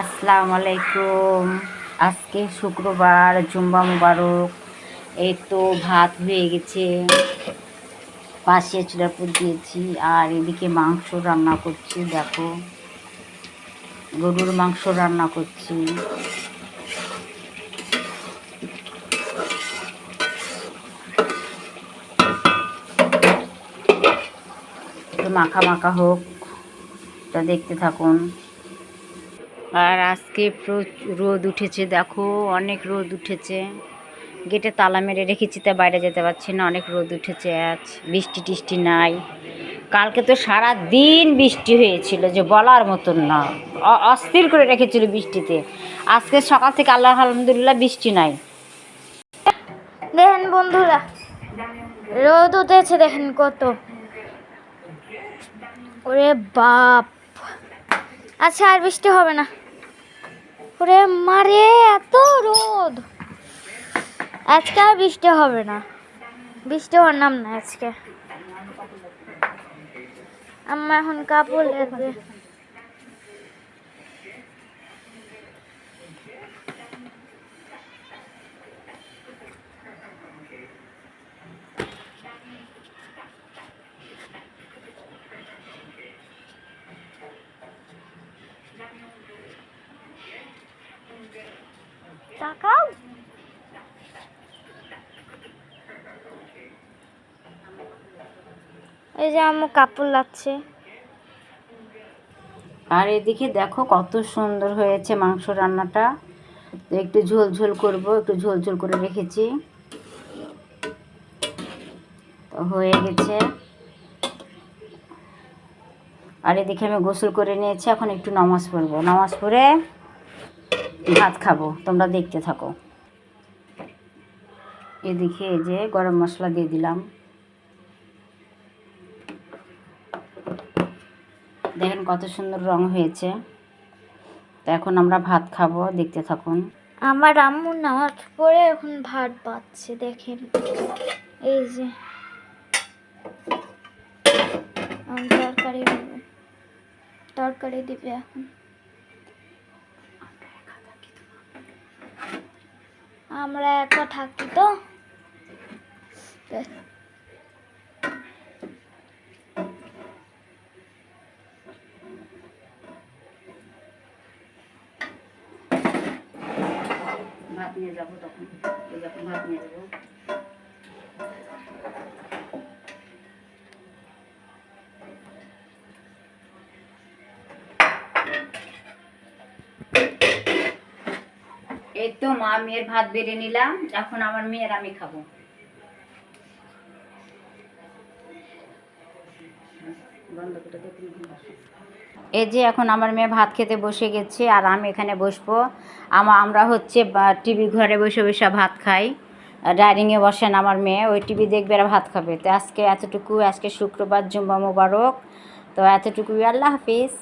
আসসালামু আলাইকুম আজকে শুক্রবার জুম্বা মুবারক। এই তো ভাত হয়ে গেছে। পাশে চুলার উপর দিয়েছি, আর এদিকে মাংস রান্না করছি, দেখো। গরুর মাংস রান্না করছি। মাখা মাখা হোক, তা দেখতে থাকুন। আর আজকে প্রচুর রোদ উঠেছে, দেখো, অনেক রোদ উঠেছে। গেটে তালা মেরে রেখেছি, তা বাইরে যেতে পারছি না, অনেক রোদ উঠেছে আজ, বৃষ্টি টিষ্টি নাই। কালকে তো সারা দিন বৃষ্টি হয়েছিল, যে বলার মতন না। অস্থির করে রেখেছিল বৃষ্টিতে। আজকে সকাল থেকে আল্লাহ, আলহামদুলিল্লাহ, বৃষ্টি নাই। দেখেন বন্ধুরা, রোদ উঠেছে, দেখেন কত। ওরে বাপ। আচ্ছা আর বৃষ্টি হবে না। ওরে মারে, এত রোদ। আজকে আর বৃষ্টি হবে না। বৃষ্টি হওয়ার নাম না আজকে। আম্মা এখন কাপড় লাগবে তাকাও। এই যে আম্মু কাপড় লাগছে। আর এদিকে দেখো কত সুন্দর হয়েছে মাংস রান্নাটা। একটু ঝোল ঝোল করব, একটু ঝোল ঝোল করে রেখেছি। তো হয়ে গেছে। আর এদিকে আমি গোসল করে নিয়েছি, এখন একটু নামাজ পড়ব। নামাজ পড়ে ভাত খাব, তোমরা দেখতে থাকো। এদিকে যে গরম মশলা দিয়ে দিলাম। দেখেন কত সুন্দর রং হয়েছে। তো এখন আমরা ভাত খাব, দেখতে থাকুন। আমার আম্মু নামাজ পড়ে এখন ভাত পাচ্ছে দেখেন। এই যে তরকারি তরকারি দিবে এখন। আমরা একটা থাকি তো। ভাত নিয়ে যাব তখন। যখন ভাত নিয়ে যাব। এই তো মা মেয়ের ভাত বেড়ে নিলাম, এখন আমার মেয়ের আমি খাব। এই যে এখন আমার মেয়ে ভাত খেতে বসে গেছে, আর আমি এখানে বসবো। আমা, আমরা হচ্ছে টিভি ঘরে বসে বসে ভাত খাই। ডাইনিংয়ে বসেন আমার মেয়ে, ওই টিভি দেখবে আর ভাত খাবে। তো আজকে এতটুকু, আজকে শুক্রবার জুম্বা মোবারক। তো এতটুকুই, আল্লাহ হাফিজ।